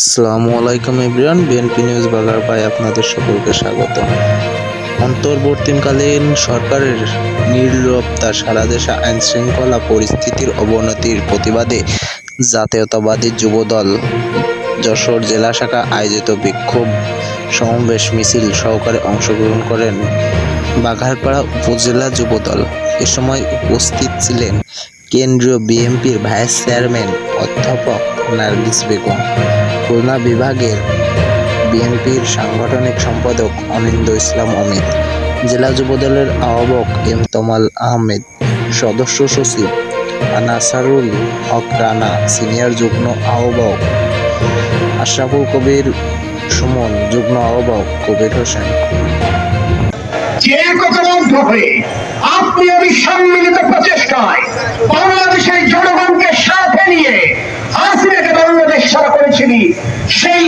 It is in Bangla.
আসসালামু আলাইকুম এভরিওয়ান, বিএনপি নিউজ বাংলার পায় আপনাদের সকলকে স্বাগত অন্তর্বর্তীকালীন সরকারের নির্লিপ্ততা সারা দেশে আইন শৃঙ্খলা পরিস্থিতির অবনতির প্রতিবাদে জাতীয়তাবাদী যুবদল যশোর জেলা শাখা আয়োজিত বিক্ষোভ সমাবেশ মিছিল সহকারে অংশগ্রহণ করেন বাঘারপাড়া উপজেলা যুবদল। এ সময় উপস্থিত ছিলেন কেন্দ্রীয় বিএনপির ভাইস চেয়ারম্যান অধ্যাপক নার্গিস বেগম, খুলনা বিভাগের বিএনপির সাংগঠনিক সম্পাদক অনিন্দ ইসলাম অমিত, জেলা যুবদলের আহ্বক এম তমাল আহমেদ, সদস্য সচিব আনাসারুল হক রানা, সিনিয়র যুগ্ম আহ্বক আশরাফুল কবির সুমন, যুগ্ম আহ্বক কবির হোসেন। যে হয়ে আপনি আমি সম্মিলিত প্রচেষ্টায় করেছিলি সেই